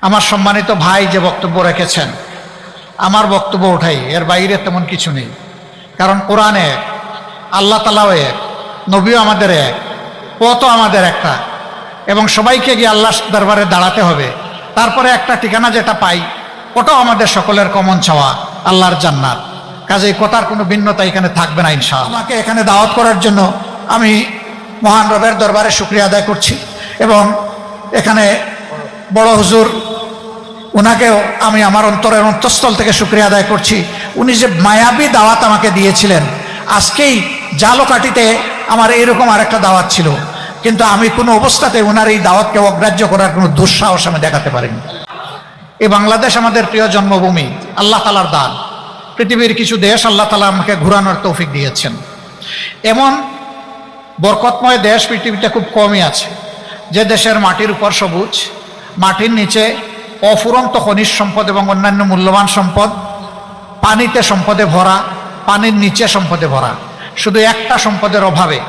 আমার সম্মানিত ভাই যে বক্তব্য রেখেছেন, আমার বক্তব্য ওঠাই, এর বাইরে তেমন কিছু নেই। কারণ কোরআন এক, আল্লাহ তালাও এক, নবীও আমাদের এক, পথও আমাদের একটা। এবং সবাইকে গিয়ে আল্লাহ দরবারে দাঁড়াতে হবে। তারপরে একটা ঠিকানা যেটা পাই, ওটাও আমাদের সকলের কমন চাওয়া, আল্লাহর জান্নাত। কাজেই কথার কোনো ভিন্নতা এখানে থাকবে না ইনশা আমাকে এখানে দাওয়াত করার জন্য আমি মহান রবের দরবারে শুক্রিয়া আদায় করছি। এবং এখানে বড় হুজুর ওনাকেও আমি আমার অন্তরের অন্তঃস্থল থেকে শুক্রিয়া আদায় করছি। উনি যে মায়াবী দাওয়াত আমাকে দিয়েছিলেন, আজকেই জালোকাটিতে আমার এইরকম আরেকটা দাওয়াত ছিল। কিন্তু আমি কোনো অবস্থাতে ওনার এই দাওয়াতকে অগ্রাহ্য করার কোনো দুঃসাহস আমি দেখাতে পারিনি। এই বাংলাদেশ আমাদের প্রিয় জন্মভূমি, আল্লাহ তালার দান। পৃথিবীর কিছু দেশ আল্লাহ তালা আমাকে ঘুরানোর তৌফিক দিয়েছেন। এমন বরকতময় দেশ পৃথিবীতে খুব কমই আছে। যে দেশের মাটির উপর সবুজ, মাটির নিচে অফুরন্ত খনিজ সম্পদ এবং অন্যান্য মূল্যবান সম্পদ, পানিতে সম্পদে ভরা, পানির নিচে সম্পদে ভরা। শুধু একটা সম্পদের অভাবে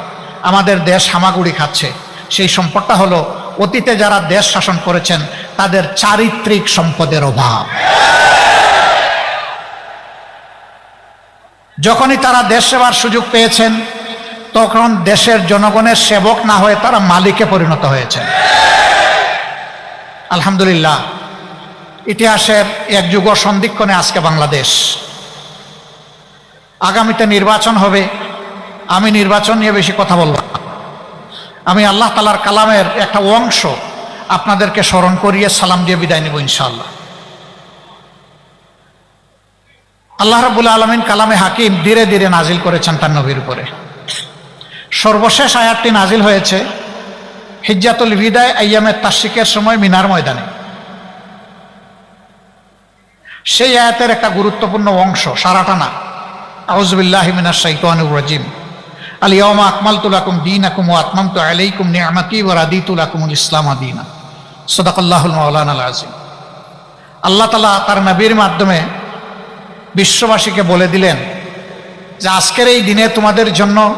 আমাদের দেশ হামাগুড়ি খাচ্ছে। সেই সম্পদটা হলো, অতীতে যারা দেশ শাসন করেছেন, তাদের চারিত্রিক সম্পদের অভাব। যখনই তারা দেশ সেবার সুযোগ পেয়েছেন, তখন দেশের জনগণের সেবক না হয়ে তারা মালিকে পরিণত হয়েছেন। আলহামদুলিল্লাহ ইতিহাসের এক যুগ সন্ধিক্ষণে আজকে বাংলাদেশ। আগামীতে নির্বাচন হবে, আমি নির্বাচন নিয়ে বেশি কথা বলব আমি আল্লাহ তালার কালামের একটা অংশ আপনাদেরকে স্মরণ করিয়ে সালাম দিয়ে বিদায় নেব ইনশাল্লাহ আল্লাহ রাবুল আলমিন কালামে হাকিম ধীরে ধীরে নাজিল করেছেন তার নবীর উপরে। সর্বশেষ আয়াতটি নাজিল হয়েছে, হিজ্জাতুল বিদায় আয়ামের তাসিকের সময় মিনার ময়দানে। সেই আয়াতের একটা গুরুত্বপূর্ণ অংশ, সারাটা না। আউজবিল্লাহ মিনার শাইতানুর রাজিম। আলিয়ামা আকমাল তুলাকুম দিন আকুম ও আতমাম তো আলাইকুম নিয়ামাতি ও রাদি তুলাকুমুল ইসলাম আদিনা সদাকাল্লাহুল মৌলান আল আজিম আল্লাহ তালা তার নবীর মাধ্যমে বিশ্ববাসীকে বলে দিলেন যে, আজকের এই দিনে তোমাদের জন্য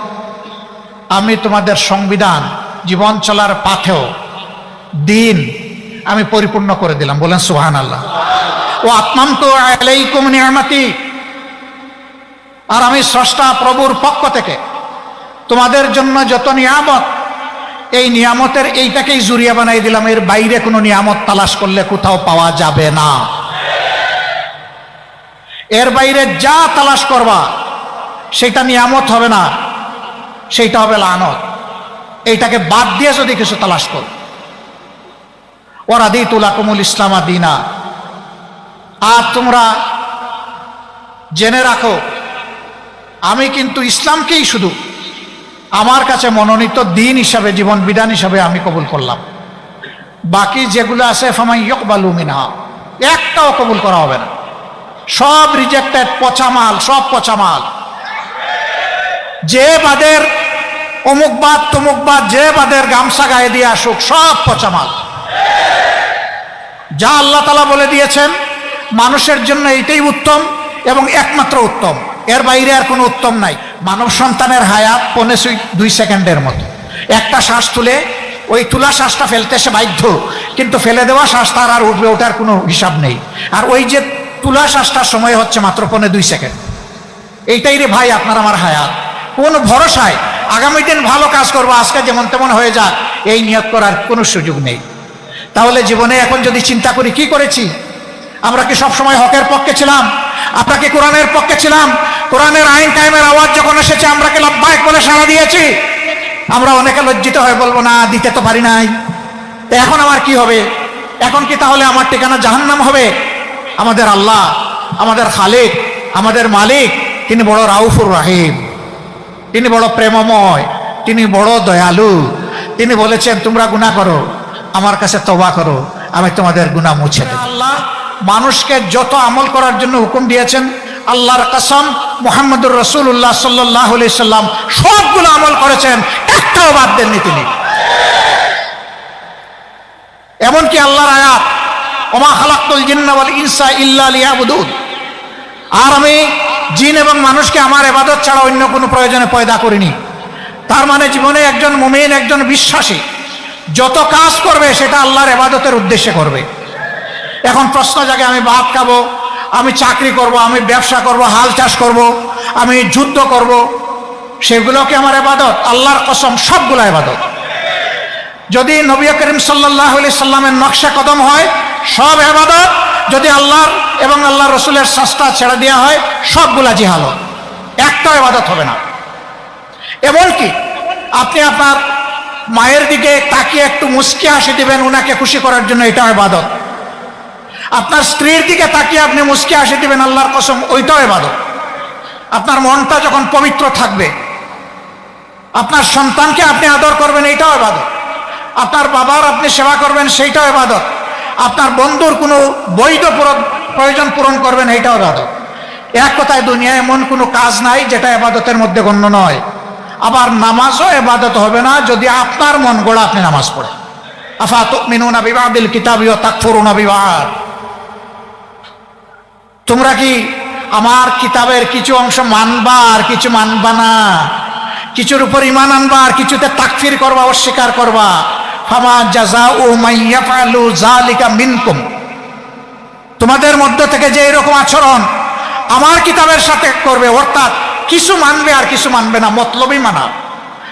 আমি তোমাদের সংবিধান, জীবন চলার পাথেও দিন আমি পরিপূর্ণ করে দিলাম। বলেন সুহান আল্লাহ ও আর আমি স্রষ্টা প্রভুর পক্ষ থেকে তোমাদের জন্য যত নিয়ামত, এই নিয়ামতের এইটাকেই জুরিয়া বানাই দিলাম। এর বাইরে কোনো নিয়ামত তালাশ করলে কোথাও পাওয়া যাবে না। এর বাইরে যা তালাশ করবা, সেটা নিয়ামত হবে না সেইটা হবে লানত। এইটাকে বাদ দিয়ে যদি কিছু তালাশ কর। ওরা দি তুলাকুমুল ইসলামা দিনা। আর তোমরা জেনে রাখো, আমি কিন্তু ইসলামকেই শুধু আমার কাছে মনোনীত দিন হিসাবে, জীবন বিধান হিসাবে আমি কবুল করলাম। বাকি যেগুলো আছে ফামাই ইকবালু মিনহা, একটাও কবুল করা হবে না। সব রিজেক্টেড পচা মাল, সব পচা মাল। যে বাদের অমুক বাদ, তমুক বাদ, যে বাদের গামছা গায়ে দিয়ে আসুক, সব পচা মাল। যা আল্লাহ তালা বলে দিয়েছেন মানুষের জন্য এইটাই উত্তম এবং একমাত্র উত্তম। এর বাইরে আর কোনো উত্তম নাই। মানব সন্তানের হায়াত পনে দুই সেকেন্ডের মতো। একটা শ্বাস তুলে, ওই তুলা শ্বাসটা ফেলতে সে বাধ্য, কিন্তু ফেলে দেওয়া শ্বাস তার আর উঠবে ওটার কোনো হিসাব নেই। আর ওই যে তুলা শ্বাসটার সময় হচ্ছে মাত্র পনে দুই সেকেন্ড। এইটাই রে ভাই আপনার আমার হায়াত কোন ভরসায় আগামী দিন ভালো কাজ করব, আজকে যেমন তেমন হয়ে যাক, এই নিয়োগ করার কোনো সুযোগ নেই। তাহলে জীবনে এখন যদি চিন্তা করি, কি করেছি? আমরা কি সবসময় হকের পক্ষে ছিলাম? আমরা কি কোরআনের পক্ষে ছিলাম? কোরআনের আইন কায়েমের আওয়াজ যখন এসেছে, আমরা কি লব্বাইক বলে সাড়া দিয়েছি? আমরা অনেকে লজ্জিত হয়ে বলব, না, দিতে তো পারি নাই। এখন আমার কি হবে? এখন কি তাহলে আমার ঠিকানা জাহান্নাম হবে? আমাদের আল্লাহ, আমাদের খালিক, আমাদের মালিক, তিনি বড় রাউফুর রাহিম। তিনি বড় প্রেমময়, তিনি বড় দয়ালু। তিনি বলেছেন, তোমরা গুণা করো, আমার কাছে তবা করো, আমি তোমাদের গুণা মুছে আল্লাহ মানুষকে যত আমল করার জন্য হুকুম দিয়েছেন, আল্লাহর কসম, মোহাম্মদুর রসুল্লাহ সাল্লাহ সাল্লাম, সবগুলো আমল করেছেন, একটাও বাদ দেননি তিনি। এমনকি আল্লাহর আয়াত, ওমা খালাক্তুল জিন্নাওয়াল ইনসা ইল্লা লিয়াবুদুন। আর আমি জিন এবং মানুষকে আমার এবাদত ছাড়া অন্য কোনো প্রয়োজনে পয়দা করিনি। তার মানে জীবনে একজন মুমিন, একজন বিশ্বাসী, যত কাজ করবে সেটা আল্লাহর এবাদতের উদ্দেশ্যে করবে। এখন প্রশ্ন জাগে, আমি ভাত খাব, আমি চাকরি করব, আমি ব্যবসা করব, হাল চাষ করব, আমি যুদ্ধ করব, সেগুলো কি আমার এবাদত? আল্লাহর কসম, সবগুলো এবাদত। যদি নবী করিম সাল্লাহ সাল্লামের নকশা কদম হয়, সব এবাদত। যদি আল্লাহর এবং আল্লাহ রসুলের সস্তা ছেড়ে দেওয়া হয়, সবগুলা জিহালত একটা এবাদত হবে না। এমনকি আপনি আপনার মায়ের দিকে তাকিয়ে একটু মুসকি হাসি দিবেন ওনাকে খুশি করার জন্য এটা এবাদত। আপনার স্ত্রীর দিকে তাকিয়ে আপনি মুসকি আসে দিবেন, আল্লাহর কসম, ওইটাও এবাদত। আপনার মনটা যখন পবিত্র থাকবে, আপনার সন্তানকে আপনি আদর করবেন, এইটাও এবাদত। আপনার বাবার আপনি সেবা করবেন, সেইটাও এবাদত। আপনার বন্ধুর কোনো বৈধ প্রয়োজন পূরণ করবেন, এইটাও এবাদত। এক কথায় দুনিয়ায় এমন কোনো কাজ নাই যেটা এবাদতের মধ্যে গণ্য নয়। আবার নামাজও এবাদত হবে না যদি আপনার মন গড়া আপনি নামাজ পড়েন। আফা তুমিনুনা বিবাদিল কিতাবিও তাকফুরুনা বিবাদ। তোমরা কি আমার কিতাবের কিছু অংশ মানবা আর কিছু মানবা না? কিছুর উপর ইমান আনবা আর কিছুতে তাকফির করবা, অস্বীকার করবা? ও মিনকুম। তোমাদের মধ্য থেকে যে এরকম আচরণ আমার কিতাবের সাথে করবে, অর্থাৎ কিছু মানবে আর কিছু মানবে না, মতলবই মানা,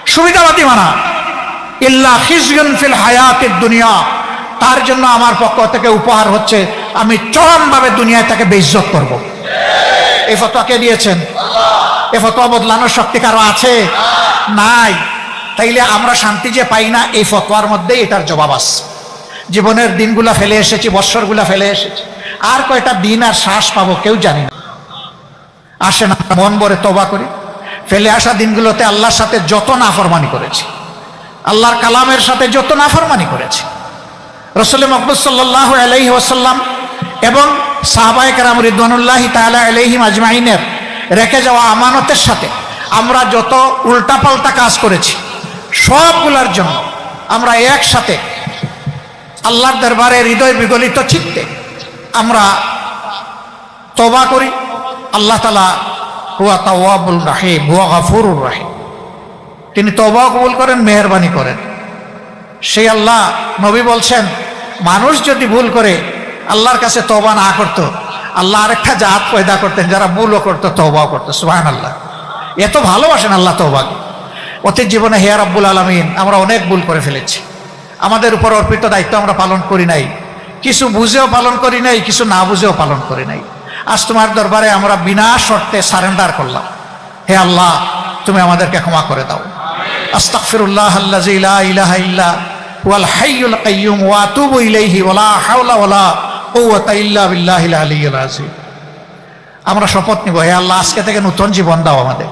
সুবিধাবাদী মানা। ইল্লা ফিল হায়াতের দুনিয়া। তার জন্য আমার পক্ষ থেকে উপহার হচ্ছে, আমি চরমভাবে দুনিয়ায় তাকে বেইজ্জত করব। এই ফতোয়া কে দিয়েছেন? এ ফতোয়া বদলানোর শক্তি কারও আছে? নাই। তাইলে আমরা শান্তি যে পাই না, এই ফতোয়ার মধ্যেই এটার জবাব আছে। জীবনের দিনগুলা ফেলে এসেছি, বৎসরগুলা ফেলে এসেছি। আর কয়টা দিন আর শ্বাস পাবো কেউ জানি না। আসে না, মন ভরে তবা করি। ফেলে আসা দিনগুলোতে আল্লাহর সাথে যত নাফরমানি করেছি, আল্লাহর কালামের সাথে যত নাফরমানি করেছি রসুল মকবুল সাল্লাহ আলহি ওসাল্লাম এবং সাহবায়ক রাম রিদওয়ানুল্লাহি তালা আলহিম আজমাইনের রেখে যাওয়া আমানতের সাথে আমরা যত উল্টাপাল্টা কাজ করেছি, সবগুলোর জন্য আমরা একসাথে আল্লাহর দরবারে হৃদয় বিগলিত চিত্তে আমরা তবা করি। আল্লাহ তালা হুয়া তাওয়াবুল রাহিম, হুয়া গাফুরুর রাহিম। তিনি তবা কবুল করেন, মেহরবানি করেন। সেই আল্লাহ নবী বলছেন মানুষ যদি ভুল করে, আল্লাহর কাছে তবা না করত, আল্লাহ আরেকটা জাত পয়দা করতেন যারা ভুলও করতো তবাও করতো সুবাহান আল্লাহ এত ভালোবাসেন আল্লাহ তবাকে অতীত জীবনে হেয়ার আব্বুল আলমিন, আমরা অনেক ভুল করে ফেলেছি। আমাদের উপর অর্পিত দায়িত্ব আমরা পালন করি নাই। কিছু বুঝেও পালন করি নাই, কিছু না বুঝেও পালন করি নাই। আজ তোমার দরবারে আমরা বিনা শর্তে সারেন্ডার করলাম। হে আল্লাহ, তুমি আমাদেরকে ক্ষমা করে দাও। আস্তাগফিরুল্লাহ আল্লাহ ইলাহা ইল্লা হুয়াল হাইয়ুল কাইয়্যুম ওয়া আতুবু ইলাইহি ওয়ালা হাওলা ওয়ালা কুওয়াতা ইল্লা বিল্লাহিল আলিয়্যিল আযীম। আমরা শপথ নিব, হে আল্লাহ, আজকে থেকে নতুন জীবন দাও আমাদের।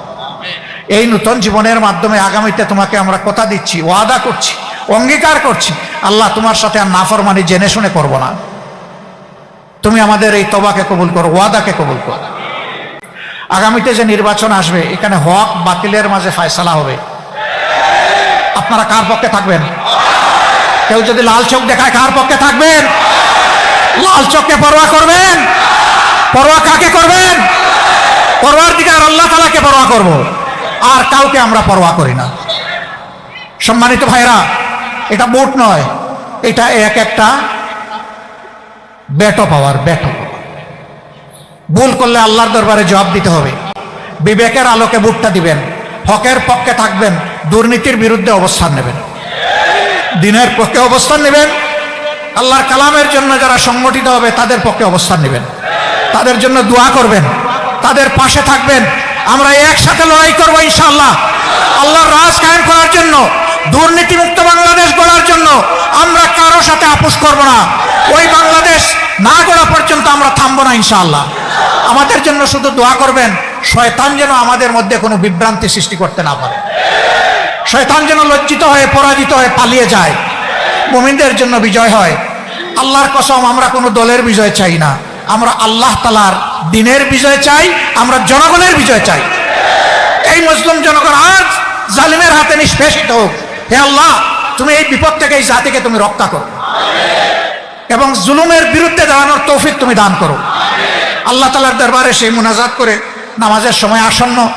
এই নতুন জীবনের মাধ্যমে আগামীতে তোমাকে আমরা কথা দিচ্ছি, ওয়াদা করছি, অঙ্গীকার করছি। আল্লাহ, তোমার সাথে আর নাফরমানি জেনে শুনে করব না। তুমি আমাদের এই তবাকে কবুল করো, ওয়াদাকে কবুল করো। আগামীতে যে নির্বাচন আসবে, এখানে হক বাতিলের মাঝে ফায়সালা হবে। আপনারা কার পক্ষে থাকবেন? কেউ যদি লাল চোখ দেখায় কার পক্ষে থাকবেন? লাল চোখকে পরোয়া করবেন? পরোয়া কাকে করবেন? পরোয়ার দিকে আর আল্লাহ তালাকে পরোয়া করব। আর কাউকে আমরা পরোয়া করি না। সম্মানিত ভাইরা এটা বোট নয়, এটা এক একটা বেটো পাওয়ার, বেটো। ভুল করলে আল্লাহর দরবারে জবাব দিতে হবে। বিবেকের আলোকে বুটটা দিবেন, হকের পক্ষে থাকবেন, দুর্নীতির বিরুদ্ধে অবস্থান নেবেন। দিনের পক্ষে অবস্থান নেবেন। আল্লাহর কালামের জন্য যারা সংগঠিত হবে, তাদের পক্ষে অবস্থান নেবেন। তাদের জন্য দোয়া করবেন। তাদের পাশে থাকবেন। আমরা একসাথে লড়াই করব ইনশাআল্লাহ। আল্লাহর রাজ কায়েম করার জন্য, দুর্নীতিমুক্ত বাংলাদেশ গড়ার জন্য আমরা কারও সাথে আপোষ করব না। ওই বাংলাদেশ না গড়া পর্যন্ত আমরা থামবো না ইনশাআল্লাহ। আমাদের জন্য শুধু দোয়া করবেন, শয়তান যেন আমাদের মধ্যে কোনো বিভ্রান্তি সৃষ্টি করতে না পারে। শয়তান যেন লজ্জিত হয়ে, পরাজিত হয়ে পালিয়ে যায়। মুমিনদের জন্য বিজয় হয়। আল্লাহর কসম, আমরা কোনো দলের বিজয় চাই না। আমরা আল্লাহ তালার দিনের বিজয় চাই, আমরা জনগণের বিজয় চাই। এই মুসলিম জনগণ আজ জালিমের হাতে নিষ্পেষিত হোক। হে আল্লাহ, তুমি এই বিপদ থেকে, এই জাতিকে তুমি রক্ষা করো। এবং জুলুমের বিরুদ্ধে দাঁড়ানোর তৌফিক তুমি দান করো। আল্লাহ তালার দরবারে সেই মুনাজাত করে নামাজের সময় আসন্ন